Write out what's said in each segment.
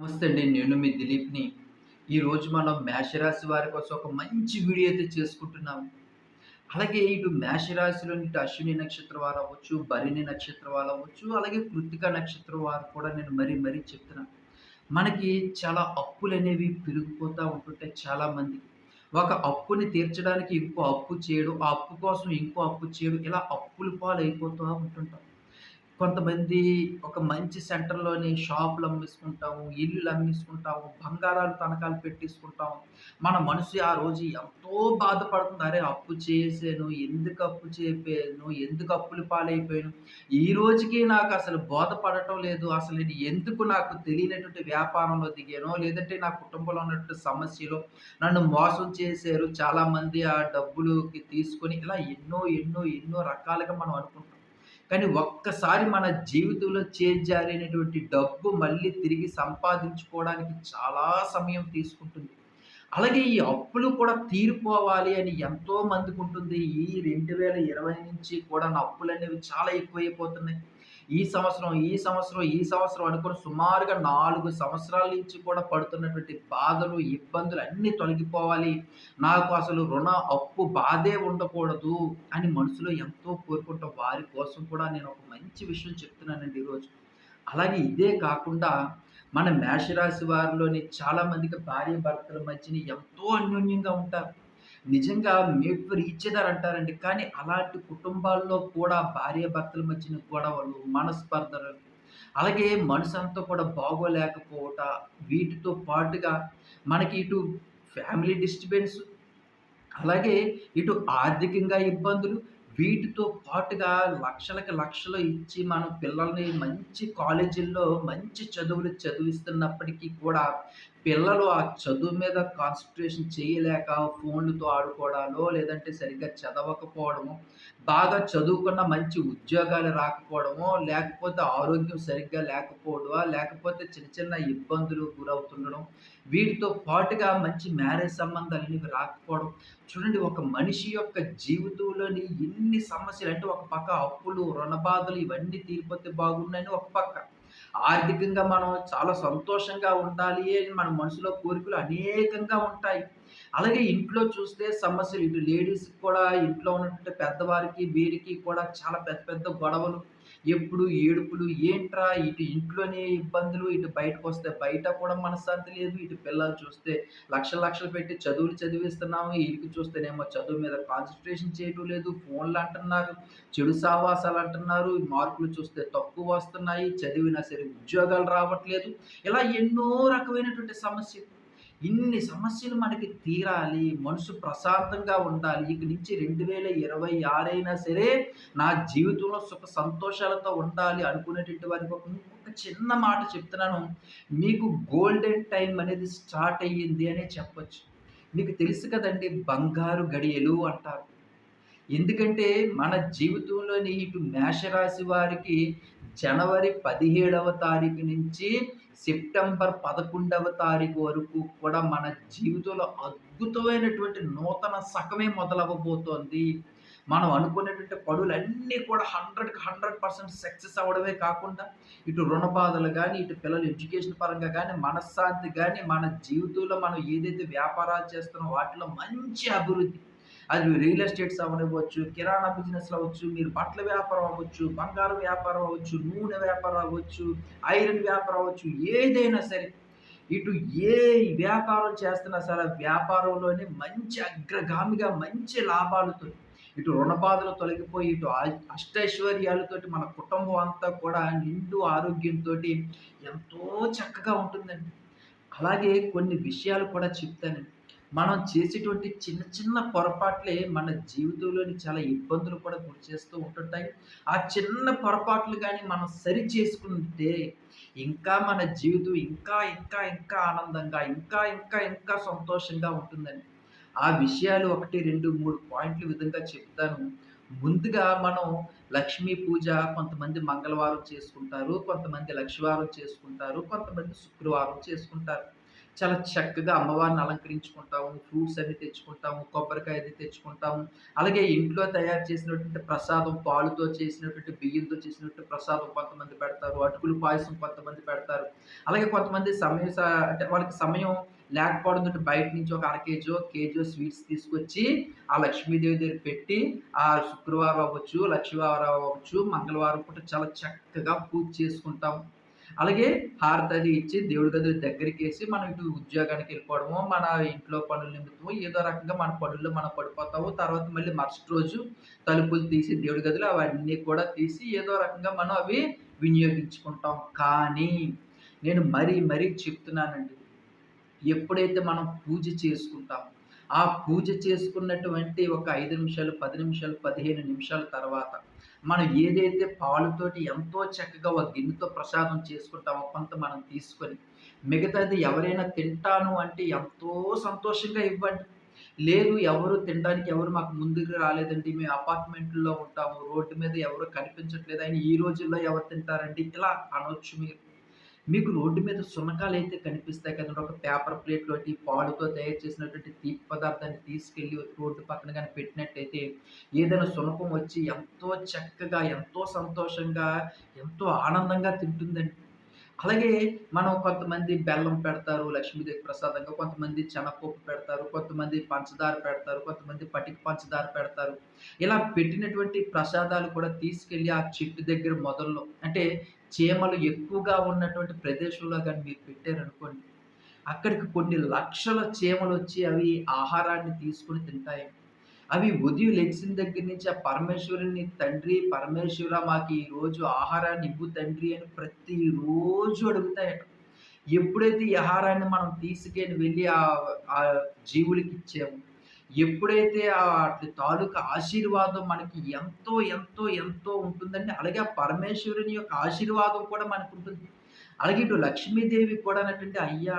నమస్తే అండి నేను మీ దిలీప్ని. ఈరోజు మనం మేషరాశి వారి కోసం ఒక మంచి వీడియో అయితే చేసుకుంటున్నాము అలాగే ఇటు మేషరాశిలోని ఇటు అశ్విని నక్షత్రం వారు అవ్వచ్చు భరిణి నక్షత్రం వారు అవ్వచ్చు అలాగే కృతిక నక్షత్రం వారు కూడా నేను మరీ మరీ చెప్తున్నాను మనకి చాలా అప్పులు అనేవి పెరిగిపోతూ ఉంటుంటాయి చాలామంది ఒక అప్పుని తీర్చడానికి ఇంకో అప్పు చేయడం ఆ అప్పు కోసం ఇంకో అప్పు చేయడం ఇలా అప్పుల పాలు అయిపోతూ ఉంటుంటాం. కొంతమంది ఒక మంచి సెంటర్‌లోని షాపులు అమ్మేసుకుంటాము, ఇల్లులు అమ్మేసుకుంటాము, బంగారాలు తనఖాలు పెట్టేసుకుంటాము. మన మనసు ఆ రోజు ఎంతో బాధపడుతుంది. అరే! అప్పు చేసాను ఎందుకు అప్పు చేయను ఎందుకు అప్పుల పాలైపోయాను. ఈ రోజుకి నాకు అసలు బోధపడటం లేదు. అసలు నేను ఎందుకు నాకు తెలియనటువంటి వ్యాపారంలో దిగానో, లేదంటే నా కుటుంబంలో ఉన్నటువంటి సమస్యలు నన్ను మోసం చేశారు చాలామంది ఆ డబ్బులుకి తీసుకొని ఇలా ఎన్నో, ఎన్నో, ఎన్నో రకాలుగా మనం అనుకుంటున్నాం కానీ ఒక్కసారి మన జీవితంలో చేజారినటువంటి డబ్బు మళ్ళీ తిరిగి సంపాదించుకోవడానికి చాలా సమయం తీసుకుంటుంది. అలాగే ఈ అప్పులు కూడా తీరిపోవాలి అని ఎంతో మందికి ఉంటుంది. ఈ 2020 నుంచి కూడా నా అప్పులు అనేవి చాలా ఎక్కువైపోతున్నాయి. ఈ సంవత్సరం, ఈ సంవత్సరం, ఈ సంవత్సరం అనుకుని సుమారుగా నాలుగు సంవత్సరాల నుంచి కూడా పడుతున్నటువంటి బాధలు, ఇబ్బందులు అన్నీ తొలగిపోవాలి. నాకు అసలు రుణ అప్పు బాధే ఉండకూడదు అని మనసులో ఎంతో కోరుకుంటాం. వారి కోసం కూడా నేను ఒక మంచి విషయం చెప్తున్నానండి ఈరోజు. అలాగే ఇదే కాకుండా మన మేషరాశి వారిలోని చాలామందికి భార్యాభర్తల మధ్యని ఎంతో అన్యోన్యంగా ఉంటారు. నిజంగా మేడ్ ఫర్ ఈచ్ అదర్ అంటారండి. కానీ అలాంటి కుటుంబాల్లో కూడా భార్యాభర్తల మధ్యన గొడవలు, మనస్పర్ధలు, అలాగే మనసంతా కూడా బాగోలేకపోవట, వీటితో పాటుగా మనకి ఇటు ఫ్యామిలీ డిస్టర్బెన్స్ అలాగే ఇటు ఆర్థికంగా ఇబ్బందులు, వీటితో పాటుగా లక్షలకు లక్షలు ఇచ్చి మనం పిల్లల్ని మంచి కాలేజీల్లో మంచి చదువులు చదివిస్తున్నప్పటికీ కూడా పిల్లలు ఆ చదువు మీద కాన్సన్ట్రేషన్ చేయలేక ఫోన్లతో ఆడుకోవడాలో, లేదంటే సరిగ్గా చదవకపోవడము బాగా చదువుకున్న మంచి ఉద్యోగాలు రాకపోవడమో, లేకపోతే ఆరోగ్యం సరిగ్గా లేకపోవడమా, లేకపోతే చిన్న చిన్న ఇబ్బందులు గురవుతుండడం, వీటితో పాటుగా మంచి మ్యారేజ్ సంబంధాలనేవి రాకపోవడం. చూడండి ఒక మనిషి యొక్క జీవితంలోని ఎన్ని సమస్యలు అంటే ఒక పక్క అప్పులు, రుణబాధలు ఇవన్నీ తీరిపోతే బాగున్నాయని ఒక పక్క. ఆర్థికంగా మనం చాలా సంతోషంగా ఉండాలి అని మన మనసులో కోరికలు అనేకంగా ఉంటాయి. అలాగే ఇంట్లో చూస్తే సమస్యలు ఇటు లేడీస్‌కి కూడా ఇంట్లో ఉన్నటువంటి పెద్దవారికి, వీరికి కూడా చాలా పెద్ద పెద్ద గొడవలు. ఎప్పుడు ఏడుపులు. ఏంట్రా ఇటు ఇంట్లోనే ఇబ్బందులు, ఇటు బయటకొస్తే బయట కూడా మనశ్శాంతి లేదు. ఇటు పిల్లలు చూస్తే లక్షలు లక్షలు పెట్టి చదువులు చదివిస్తున్నాము. ఈడికి చూస్తేనేమో చదువు మీద కాన్సన్ట్రేషన్ చేయటం లేదు. ఫోన్లు అంటున్నారు చెడు సావాసాలంటున్నారు, మార్కులు చూస్తే తక్కువ వస్తున్నాయి చదివినా సరే ఉద్యోగాలు రావట్లేదు. ఇలా ఎన్నో రకమైనటువంటి సమస్య ఇన్ని సమస్యలు మనకి తీరాలి. మనసు ప్రశాంతంగా ఉండాలి. ఇక నుంచి రెండు వేల ఇరవై ఆరైనా సరే నా జీవితంలో సుఖ సంతోషాలతో ఉండాలి అనుకునేటువంటి వారికి ఒక ఇంకొక చిన్న మాట చెప్తున్నాను. మీకు గోల్డెన్ టైం అనేది స్టార్ట్ అయ్యింది అనే చెప్పొచ్చు. మీకు తెలుసు కదండీ! బంగారు గడియలు అంటారు. ఎందుకంటే మన జీవితంలోని ఇటు మేషరాశి వారికి జనవరి 17వ తారీఖు నుంచి సెప్టెంబర్ 11వ తారీఖు వరకు కూడా మన జీవితంలో అద్భుతమైనటువంటి నూతన సగమే మొదలవ్వబోతోంది. మనం అనుకునేటువంటి పనులన్నీ కూడా 100కి 100% సక్సెస్ అవ్వడమే కాకుండా ఇటు రుణ బాధలు కానీ ఇటు పిల్లల ఎడ్యుకేషన్ పరంగా కానీ మనశ్శాంతి కానీ మన జీవితంలో మనం ఏదైతే వ్యాపారాలు చేస్తున్నామో వాటిలో మంచి అభివృద్ధి. అది రియల్ ఎస్టేట్స్ అవ్వనివ్వచ్చు, కిరాణా బిజినెస్‌లు అవ్వచ్చు, మీరు బట్టల వ్యాపారం అవ్వచ్చు, బంగారం వ్యాపారం అవ్వచ్చు, నూనె వ్యాపారం అవ్వచ్చు, ఐరన్ వ్యాపారం అవ్వచ్చు, ఏదైనా సరే. ఇటు ఏ వ్యాపారం చేస్తున్నా సరే, వ్యాపారంలోనే మంచి అగ్రగామిగా మంచి లాభాలతో, ఇటు రుణ బాధలు తొలగిపోయి, ఇటు అష్టైశ్వర్యాలతో అష్టైశ్వర్యాలతోటి మన కుటుంబం అంతా కూడా నిండు ఆరోగ్యంతో ఎంతో చక్కగా ఉంటుందండి. అలాగే కొన్ని విషయాలు కూడా చెప్తానండి. మనం చేసేటువంటి చిన్న చిన్న పొరపాట్లే మన జీవితంలోని చాలా ఇబ్బందులు కూడా గురి చేస్తూ ఉంటుంటాయి. ఆ చిన్న పొరపాట్లు కానీ మనం సరి చేసుకుంటే ఇంకా మన జీవితం ఇంకా, ఇంకా, ఇంకా ఆనందంగా, ఇంకా, ఇంకా, ఇంకా సంతోషంగా ఉంటుందని ఆ విషయాలు ఒకటి రెండు మూడు పాయింట్లు విధంగా చెప్తాను. ముందుగా మనం లక్ష్మీ పూజ కొంతమంది మంగళవారం చేసుకుంటారు. కొంతమంది లక్ష్మీవారం చేసుకుంటారు. కొంతమంది శుక్రవారం చేసుకుంటారు. చాలా చక్కగా అమ్మవారిని అలంకరించుకుంటాము. ఫ్రూట్స్ అన్ని తెచ్చుకుంటాము. కొబ్బరికాయ అది తెచ్చుకుంటాము. అలాగే ఇంట్లో తయారు చేసినటువంటి ప్రసాదం పాలుతో చేసినటువంటి బియ్యంతో చేసినటువంటి ప్రసాదం కొంతమంది పెడతారు. అటుకులు పాయసం కొంతమంది పెడతారు. అలాగే కొంతమంది సమయం అంటే వాళ్ళకి సమయం లేకపోవడం బయట నుంచి ఒక అర కేజో, కేజో స్వీట్స్ తీసుకొచ్చి ఆ లక్ష్మీదేవి దగ్గర పెట్టి ఆ శుక్రవారం అవ్వచ్చు, లక్ష్మీవారం అవ్వచ్చు, మంగళవారం పూట చాలా చక్కగా పూజ చేసుకుంటాం. అలాగే హారతది ఇచ్చి దేవుడి గది వేసి మనం ఇటు ఉద్యోగానికి వెళ్ళిపోవడము మన ఇంట్లో పనుల నిమిత్తమో ఏదో రకంగా మన పనుల్లో మనం పడిపోతాము. తర్వాత మళ్ళీ మరుసటి రోజు తలుపులు తీసి దేవుడి గదిలో అవన్నీ కూడా తీసి ఏదో రకంగా మనం అవి వినియోగించుకుంటాం. కానీ నేను మరీ మరీ చెప్తున్నానండి. ఎప్పుడైతే మనం పూజ చేసుకుంటామో, ఆ పూజ చేసుకున్నటువంటి ఒక ఐదు నిమిషాలు, పది నిమిషాలు, 15 నిమిషాల తర్వాత మనం ఏదైతే పాలుతోటి ఎంతో చక్కగా ఒక గిన్నెతో ప్రసాదం చేసుకుంటామో కొంత మనం తీసుకొని, మిగతాది ఎవరైనా తింటాను అంటే ఎంతో సంతోషంగా ఇవ్వండి. లేదు ఎవరు తినడానికి ఎవరు మాకు ముందుకు రాలేదండి. మేము అపార్ట్మెంట్‌లో ఉంటాము. రోడ్డు మీద ఎవరు కనిపించట్లేదు. అయినా ఈ రోజుల్లో ఎవరు తింటారండి? ఇలా అనొచ్చు మీరు. మీకు రోడ్డు మీద సున్నకాలైతే కనిపిస్తాయి కదండీ! ఒక పేపర్ ప్లేట్‌లోటి పాలుతో తయారు చేసినటువంటి తీపి పదార్థాన్ని తీసుకెళ్ళి రోడ్డు పక్కన కానీ పెట్టినట్టయితే, ఏదైనా సునకం వచ్చి ఎంతో చక్కగా, ఎంతో సంతోషంగా, ఎంతో ఆనందంగా తింటుందండి. అలాగే మనం కొంతమంది బెల్లం పెడతారు లక్ష్మీదేవి ప్రసాదంగా, కొంతమంది చెనపప్పు పెడతారు, కొంతమంది పంచదార పెడతారు, కొంతమంది పటిక పంచదార పెడతారు. ఇలా పెట్టినటువంటి ప్రసాదాలు కూడా తీసుకెళ్ళి ఆ చెట్టు దగ్గర మొదల్లో అంటే చీమలు ఎక్కువగా ఉన్నటువంటి ప్రదేశంలో కానీ మీరు పెట్టారనుకోండి, అక్కడికి కొన్ని లక్షల చీమలు వచ్చి అవి ఆహారాన్ని తీసుకొని తింటాయి అవి ఉదయం లెగిసిన దగ్గర నుంచి ఆ పరమేశ్వరుని తండ్రి, పరమేశ్వర మాకు ఈరోజు ఆహారాన్ని ఇవ్వు తండ్రి అని ప్రతిరోజు అడుగుతాయట. ఎప్పుడైతే ఈ ఆహారాన్ని మనం తీసుకెళ్ళి వెళ్ళి ఆ జీవులకి ఇచ్చాము ఎప్పుడైతే ఆ తాలూకా ఆశీర్వాదం మనకి ఎంతో, ఎంతో, ఎంతో ఉంటుందండి. అలాగే ఆ పరమేశ్వరుని యొక్క ఆశీర్వాదం కూడా మనకు ఉంటుంది అలాగే ఇటు లక్ష్మీదేవి కూడా కూడానటండి అయ్యా!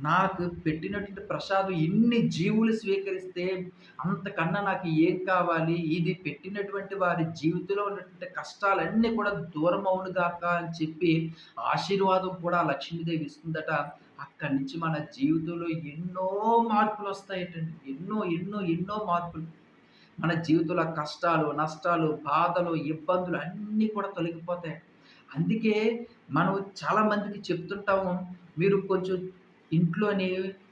నాకు పెట్టినటువంటి ప్రసాదం ఎన్ని జీవులు స్వీకరిస్తే అంతకన్నా నాకు ఏం కావాలి? ఇది పెట్టినటువంటి వారి జీవితంలో ఉన్నటువంటి కష్టాలన్నీ కూడా దూరమవును గాక అని చెప్పి ఆశీర్వాదం కూడా లక్ష్మీదేవి ఇస్తుందట. అక్కడి నుంచి మన జీవితంలో ఎన్నో మార్పులు వస్తాయటండి ఎన్నో, ఎన్నో, ఎన్నో మార్పులు. మన జీవితంలో కష్టాలు, నష్టాలు, బాధలు, ఇబ్బందులు అన్నీ కూడా తొలగిపోతాయి. అందుకే మనం చాలా మందికి చెప్తుంటాము. మీరు కొంచెం ఇంట్లోని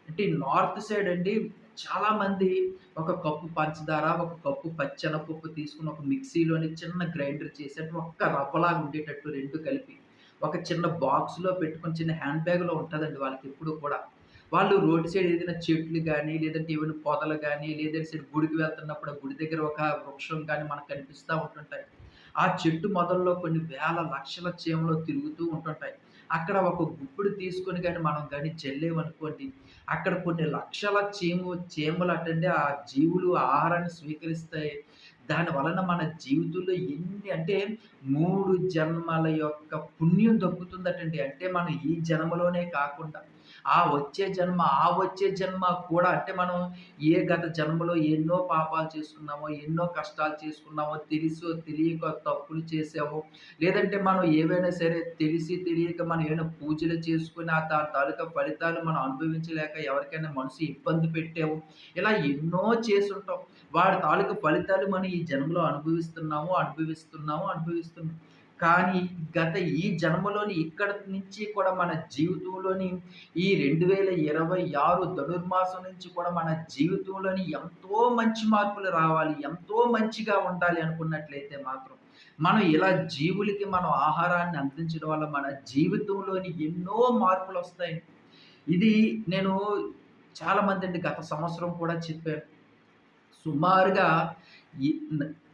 అంటే నార్త్ సైడ్ అండి చాలామంది ఒక కప్పు పంచదార, ఒక కప్పు పచ్చెనపప్పు తీసుకుని ఒక మిక్సీలోని చిన్న గ్రైండర్ చేసి ఒక్క రవ్వలాగా ఉండేటట్టు రెండు కలిపి, ఒక చిన్న బాక్స్‌లో పెట్టుకుని చిన్న హ్యాండ్ బ్యాగ్‌లో ఉంటుందండి వాళ్ళకి ఎప్పుడు కూడా. వాళ్ళు రోడ్డు సైడ్ ఏదైనా చెట్లు కానీ లేదంటే ఏమైనా పొదలు కానీ లేదంటే సైడ్ గుడికి వెళ్తున్నప్పుడు గుడి దగ్గర ఒక వృక్షం కానీ మనకు కనిపిస్తూ ఉంటుంటాయి. ఆ చెట్టు మొదల్లో కొన్ని వేల, లక్షల చీమలు తిరుగుతూ ఉంటుంటాయి. అక్కడ ఒక గుప్పుడు తీసుకొని కానీ మనం కానీ చెల్లేమనుకోండి అక్కడ కొన్ని లక్షల చీము చీమలటండి ఆ జీవులు ఆహారాన్ని స్వీకరిస్తాయి. దాని వలన మన జీవితంలో ఎన్ని అంటే మూడు జన్మల యొక్క పుణ్యం దక్కుతుందటండి. అంటే మనం ఈ జన్మలోనే కాకుండా, ఆ వచ్చే జన్మ, ఆ వచ్చే జన్మ కూడా అంటే మనం ఏ గత జన్మలో ఎన్నో పాపాలు చేసుకున్నామో, ఎన్నో కష్టాలు చేసుకున్నామో, తెలిసో తెలియక తప్పులు చేసామో, లేదంటే మనం ఏవైనా సరే తెలిసి తెలియక మనం ఏమైనా పూజలు చేసుకుని ఆ దాని తాలూకా ఫలితాలు మనం అనుభవించలేక ఎవరికైనా మనసు ఇబ్బంది పెట్టాము. ఇలా ఎన్నో చేసుంటాం. వాడి తాలూకా ఫలితాలు మనం ఈ ఈ జన్మలో అనుభవిస్తున్నాము, అనుభవిస్తున్నాము, అనుభవిస్తున్నాము కానీ గత ఈ జన్మలోని ఇక్కడి నుంచి కూడా మన జీవితంలోని ఈ 2026 ధనుర్మాసం నుంచి కూడా మన జీవితంలోని ఎంతో మంచి మార్పులు రావాలి. ఎంతో మంచిగా ఉండాలి అనుకున్నట్లయితే మాత్రం, మనం ఇలా జీవులకి మనం ఆహారాన్ని అందించడం వల్ల మన జీవితంలోని ఎన్నో మార్పులు వస్తాయి ఇది నేను చాలామంది గత సంవత్సరం కూడా చెప్పాను. సుమారుగా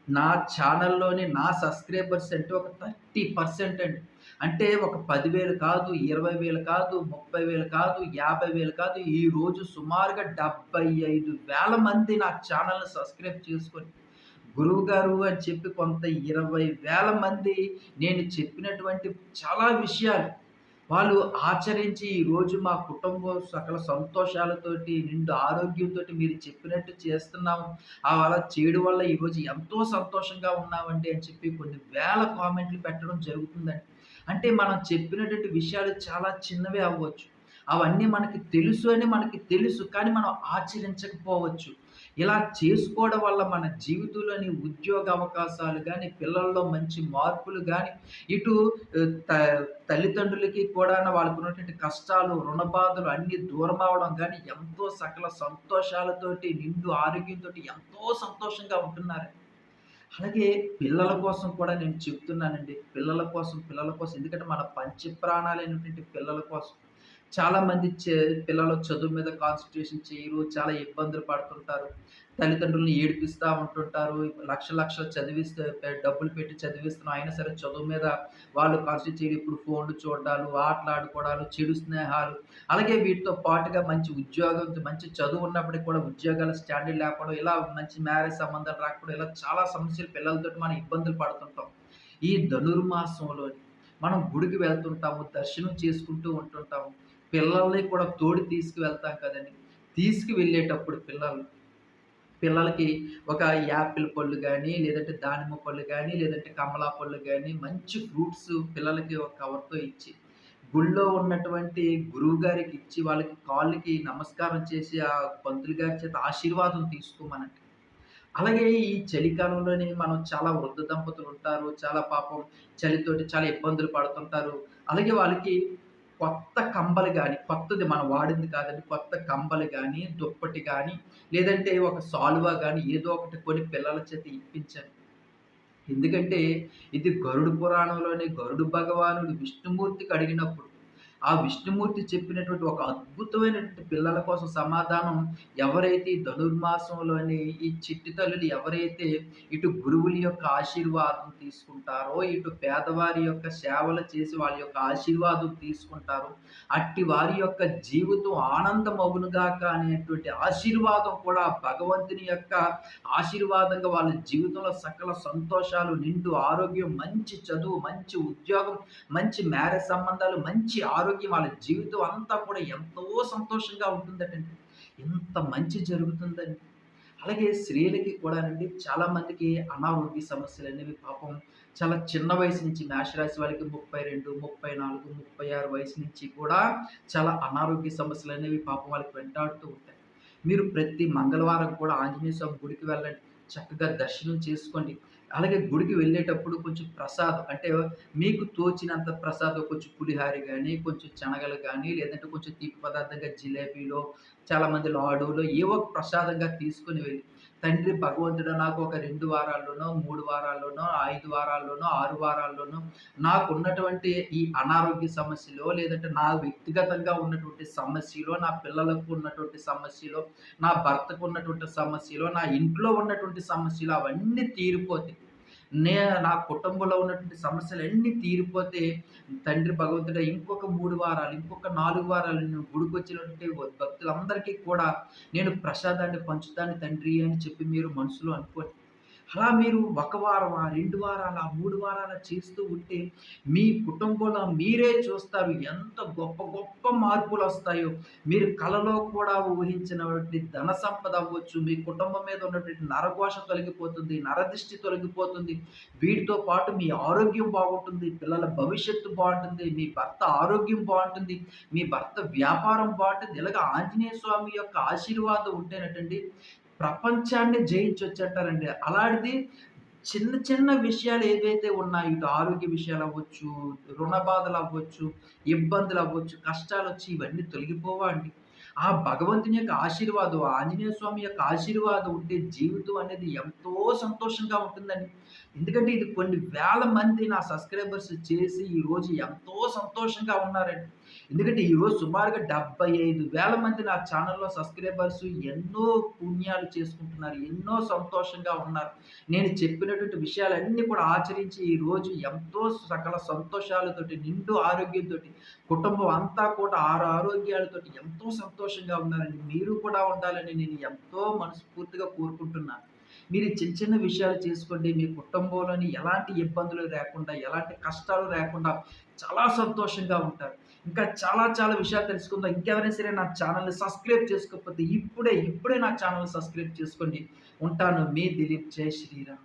నా ఛానల్‌లోని నా సబ్‌స్క్రైబర్స్ అంటే ఒక 30% అండి. అంటే ఒక పదివేలు కాదు, ఇరవై వేలు కాదు, 30,000 కాదు, యాభై వేలు కాదు. ఈరోజు సుమారుగా 75,000 మంది నా ఛానల్‌ని సబ్‌స్క్రైబ్ చేసుకొని, గురువు గారు అని చెప్పి కొంత ఇరవై వేల మంది నేను చెప్పినటువంటి చాలా విషయాలు వాళ్ళు ఆచరించి ఈరోజు మా కుటుంబం సకల సంతోషాలతోటి, నిండు ఆరోగ్యంతో మీరు చెప్పినట్టు చేస్తున్నాము. అలా చేయడం వల్ల ఈరోజు ఎంతో సంతోషంగా ఉన్నామండి అని చెప్పి కొన్ని వేల కామెంట్లు పెట్టడం జరుగుతుందండి. అంటే మనం చెప్పినటువంటి విషయాలు చాలా చిన్నవే అవ్వచ్చు. అవన్నీ మనకి తెలుసు అని మనకి తెలుసు కానీ మనం ఆచరించకపోవచ్చు ఇలా చేసుకోవడం వల్ల మన జీవితంలోని ఉద్యోగ అవకాశాలు కానీ పిల్లల్లో మంచి మార్పులు కానీ ఇటు త తల్లిదండ్రులకి కూడా వాళ్ళకు ఉన్నటువంటి కష్టాలు రుణ బాధలు అన్నీ దూరం అవడం కానీ ఎంతో సకల సంతోషాలతోటి నిండు ఆరోగ్యంతో ఎంతో సంతోషంగా ఉంటున్నారు. అలాగే పిల్లల కోసం కూడా నేను చెప్తున్నానండి. పిల్లల కోసం పిల్లల కోసం. ఎందుకంటే మన పంచ ప్రాణాలైనటువంటి పిల్లల కోసం చాలామంది చే పిల్లలు చదువు మీద కాన్సన్ట్రేషన్ చేయరు చాలా ఇబ్బందులు పడుతుంటారు. తల్లిదండ్రులను ఏడిపిస్తూ ఉంటుంటారు. లక్ష లక్షలు చదివిస్తే డబ్బులు పెట్టి చదివిస్తున్నాం అయినా సరే చదువు మీద వాళ్ళు కాన్సన్ట్రేట్ చేయడం ఇప్పుడు ఫోన్లు చూడడాలు ఆటలు ఆడుకోవడాలు చెడు స్నేహాలు. అలాగే వీటితో పాటుగా మంచి ఉద్యోగం మంచి చదువు ఉన్నప్పటికీ కూడా ఉద్యోగాల స్టాండర్డ్ లేకపోవడం ఇలా మంచి మ్యారేజ్ సంబంధాలు రాకపోవడం ఇలా చాలా సమస్యలు పిల్లలతో మనం ఇబ్బందులు పడుతుంటాం. ఈ ధనుర్మాసంలో మనం గుడికి వెళ్తుంటాము దర్శనం చేసుకుంటూ ఉంటుంటాము. పిల్లల్ని కూడా తోడి తీసుకువెళ్తాం కదండి. తీసుకువెళ్ళేటప్పుడు పిల్లలు పిల్లలకి ఒక యాపిల్ పళ్ళు కానీ లేదంటే దానిమ్మ పళ్ళు కానీ లేదంటే కమలా పళ్ళు కానీ మంచి ఫ్రూట్స్ పిల్లలకి ఒక కవర్తో ఇచ్చి గుళ్ళో ఉన్నటువంటి గురువు గారికి ఇచ్చి వాళ్ళకి కాళ్ళకి నమస్కారం చేసి ఆ పంతులు గారి చేత ఆశీర్వాదం తీసుకోమనండి. అలాగే ఈ చలికాలంలోనే మనం చాలా వృద్ధ దంపతులు ఉంటారు చాలా పాపం చలితోటి చాలా ఇబ్బందులు పడుతుంటారు. అలాగే వాళ్ళకి కొత్త కంబలు కానీ కొత్తది మనం వాడింది కాదండి కొత్త కంబలు కానీ దుప్పటి కానీ లేదంటే ఒక సాల్వా కానీ ఏదో ఒకటి కొని పిల్లల చేత ఇప్పించాను ఎందుకంటే ఇది గరుడు పురాణంలోని గరుడు భగవానుడు విష్ణుమూర్తికి అడిగినప్పుడు ఆ విష్ణుమూర్తి చెప్పినటువంటి ఒక అద్భుతమైనటువంటి పిల్లల కోసం సమాధానం ఎవరైతే ధనుర్మాసంలోని ఈ చిట్టి తల్లులు ఎవరైతే ఇటు గురువుల యొక్క ఆశీర్వాదం తీసుకుంటారో ఇటు పేదవారి యొక్క సేవలు చేసి వాళ్ళ యొక్క ఆశీర్వాదం తీసుకుంటారో అట్టి వారి యొక్క జీవితం ఆనందమగునుగాక అనేటువంటి ఆశీర్వాదం కూడా భగవంతుని యొక్క ఆశీర్వాదంగా వాళ్ళ జీవితంలో సకల సంతోషాలు నిండు ఆరోగ్యం మంచి చదువు మంచి ఉద్యోగం మంచి మ్యారేజ్ సంబంధాలు మంచి ఆరోగ్యం ఆరోగ్యం వాళ్ళ జీవితం అంతా కూడా ఎంతో సంతోషంగా ఉంటుందటండి ఎంత మంచి జరుగుతుందండి. అలాగే స్త్రీలకి కూడా అండి చాలా చాలామందికి అనారోగ్య సమస్యలు అనేవి పాపం చాలా చిన్న వయసు నుంచి మేషరాశి వాళ్ళకి ముప్పై రెండు ముప్పై నాలుగు ముప్పై ఆరు వయసు నుంచి కూడా చాలా అనారోగ్య సమస్యలు అనేవి పాపం వాళ్ళకి వెంటాడుతూ ఉంటాయి. మీరు ప్రతి మంగళవారం కూడా ఆంజనేయ స్వామి గుడికి వెళ్ళండి. చక్కగా దర్శనం చేసుకోండి. అలాగే గుడికి వెళ్ళేటప్పుడు కొంచెం ప్రసాదం అంటే మీకు తోచినంత ప్రసాదం కొంచెం పులిహారి కానీ కొంచెం శనగలు కానీ లేదంటే కొంచెం తీపి పదార్థంగా జిలేబీలో చాలామంది లాడులో ఏవో ప్రసాదంగా తీసుకొని వెళ్ళి తండ్రి భగవంతుడు నాకు ఒక రెండు వారాల్లోనో మూడు వారాల్లోనో ఐదు వారాల్లోనో ఆరు వారాల్లోనో నాకు ఉన్నటువంటి ఈ అనారోగ్య సమస్యలో లేదంటే నా వ్యక్తిగతంగా ఉన్నటువంటి సమస్యలో నా పిల్లలకు ఉన్నటువంటి సమస్యలో నా భర్తకు ఉన్నటువంటి సమస్యలో నా ఇంట్లో ఉన్నటువంటి సమస్యలు అవన్నీ తీరిపోతాయి. నే నా కుటుంబంలో ఉన్నటువంటి సమస్యలు అన్నీ తీరిపోతే తండ్రి భగవంతుడు ఇంకొక మూడు వారాలు ఇంకొక నాలుగు వారాలు నేను గుడికి వచ్చినటువంటి భక్తులందరికీ కూడా నేను ప్రసాదాన్ని పంచుతాను తండ్రి అని చెప్పి మీరు మనసులో అనుకోండి అలా మీరు ఒక వారం రెండు వారాల మూడు వారాల చేస్తూ ఉంటే మీ కుటుంబంలో మీరే చూస్తారు ఎంత గొప్ప గొప్ప మార్పులు వస్తాయో. మీరు కలలో కూడా ఊహించినటువంటి ధన సంపద అవ్వచ్చు మీ కుటుంబం మీద ఉన్నటువంటి నరఘోష తొలగిపోతుంది నరదిష్టి తొలగిపోతుంది. వీటితో పాటు మీ ఆరోగ్యం బాగుంటుంది పిల్లల భవిష్యత్తు బాగుంటుంది మీ భర్త ఆరోగ్యం బాగుంటుంది మీ భర్త వ్యాపారం బాగుంటుంది. ఇలాగ ఆంజనేయ స్వామి యొక్క ఆశీర్వాదం ఉంటేనటండి ప్రపంచాన్ని జయించొచ్చంటారండి. అలాంటిది చిన్న చిన్న విషయాలు ఏవైతే ఉన్నాయో ఇటు ఆరోగ్య విషయాలు అవ్వచ్చు రుణ బాధలు అవ్వచ్చు ఇబ్బందులు అవ్వచ్చు కష్టాలు వచ్చి ఇవన్నీ తొలగిపోవా అండి? ఆ భగవంతుని యొక్క ఆశీర్వాదం ఆంజనేయ స్వామి యొక్క ఆశీర్వాదం ఉంటే జీవితం అనేది ఎంతో సంతోషంగా ఉంటుందండి. ఎందుకంటే ఇది కొన్ని వేల మంది నా సబ్స్క్రైబర్స్ చేసి ఈరోజు ఎంతో సంతోషంగా ఉన్నారండి. ఎందుకంటే ఈరోజు సుమారుగా డెబ్బై ఐదు వేల మంది నా ఛానల్లో సబ్స్క్రైబర్స్ ఎన్నో పుణ్యాలు చేసుకుంటున్నారు ఎన్నో సంతోషంగా ఉన్నారు. నేను చెప్పినటువంటి విషయాలన్నీ కూడా ఆచరించి ఈరోజు ఎంతో సకల సంతోషాలతోటి నిండు ఆరోగ్యంతో కుటుంబం అంతా కూడా ఆరు ఆరోగ్యాలతోటి ఎంతో సంతోషంగా ఉన్నారండి మీరు కూడా ఉండాలని నేను ఎంతో మనస్ఫూర్తిగా కోరుకుంటున్నాను మీరు చిన్న చిన్న విషయాలు చేసుకోండి. మీ కుటుంబంలోని ఎలాంటి ఇబ్బందులు లేకుండా ఎలాంటి కష్టాలు లేకుండా చాలా సంతోషంగా ఉంటారు. ఇంకా చాలా చాలా విషయాలు తెలుసుకుందాం. ఇంకెవరైనా సరే నా ఛానల్ని సబ్స్క్రైబ్ చేసుకోకపోతే ఇప్పుడే ఇప్పుడే నా ఛానల్ సబ్స్క్రైబ్ చేసుకోండి ఉంటాను. మీ దిలీప్ జై శ్రీరామ్.